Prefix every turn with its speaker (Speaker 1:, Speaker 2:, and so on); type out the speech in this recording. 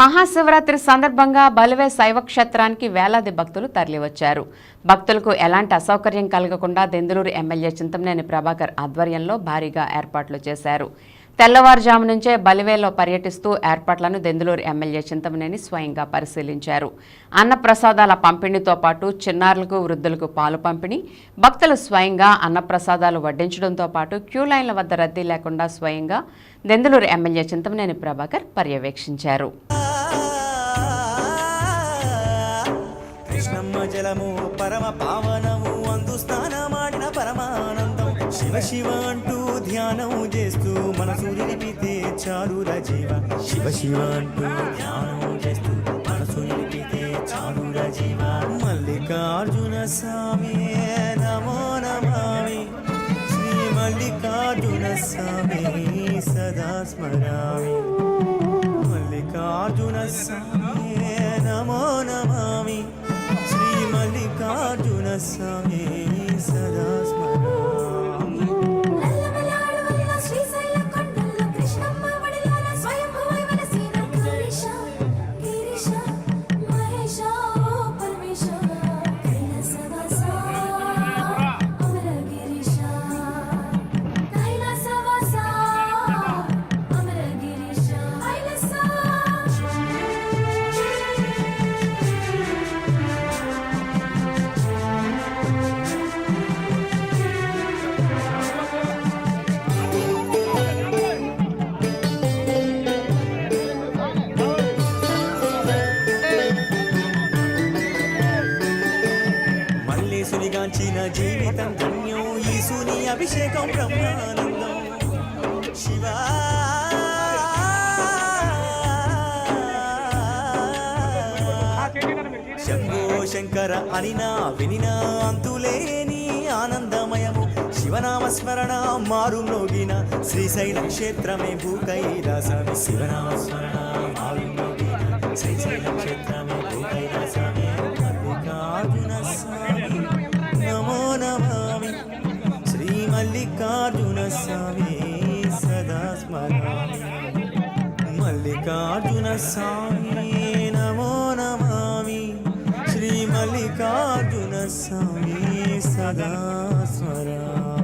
Speaker 1: మహాశివరాత్రి సందర్భంగా బలివే శైవ క్షేత్రానికి వేలాది భక్తులు తరలివచ్చారు. భక్తులకు ఎలాంటి అసౌకర్యం కలగకుండా దెందులూరు ఎమ్మెల్యే చింతమనేని ప్రభాకర్ ఆధ్వర్యంలో భారీగా ఏర్పాట్లు చేశారు. తెల్లవారుజాము నుంచే బలివేలో పర్యటిస్తూ ఏర్పాట్లను దెందులూరు ఎమ్మెల్యే చింతమనేని స్వయంగా పరిశీలించారు. అన్నప్రసాదాల పంపిణీతో పాటు చిన్నారులకు వృద్ధులకు పాలు పంపిణీ భక్తులు స్వయంగా అన్నప్రసాదాలు వడ్డించడంతో పాటు క్యూ లైన్ల వద్ద రద్దీ లేకుండా స్వయంగా దెందులూరు ఎమ్మెల్యే చింతమనేని ప్రభాకర్ పర్యవేక్షించారు.
Speaker 2: జలము పరమ పావనము అందు స్నానమాడిన పరమానందం. శివ శివ అంటూ ధ్యానం చేస్తూ మనసు నిలిపితే చారుల జీవ. శివ శివ అంటూ ధ్యానం చేస్తూ మనసు నిలిపితే చారుల జీవ. మల్లికార్జున స్వామి నమో నమామి. శ్రీ మల్లికార్జున స్వామి సదా స్మరామి. మల్లికార్జున స్వామి. మల్లికార్జున మల్లేశునిగాంచిన జీవితం ధన్యం. ఈసుని అభిషేకం బ్రహ్మానందం. శివా. శంభో శంకర అనినా వినినా అంతులేని ఆనందమయము. శివనామస్మరణ మారు మ్రోగిన శ్రీశైల క్షేత్రమే భూకైలాసమి శివనామస్మరణ మారు మ్రోగిన శ్రీశైల క్షేత్ర మల్లికార్జున స్వామి సదా స్మరామి మల్లికార్జున స్వామి నమో నమామి. శ్రీ మల్లికార్జున స్వామి సదా స్మరామి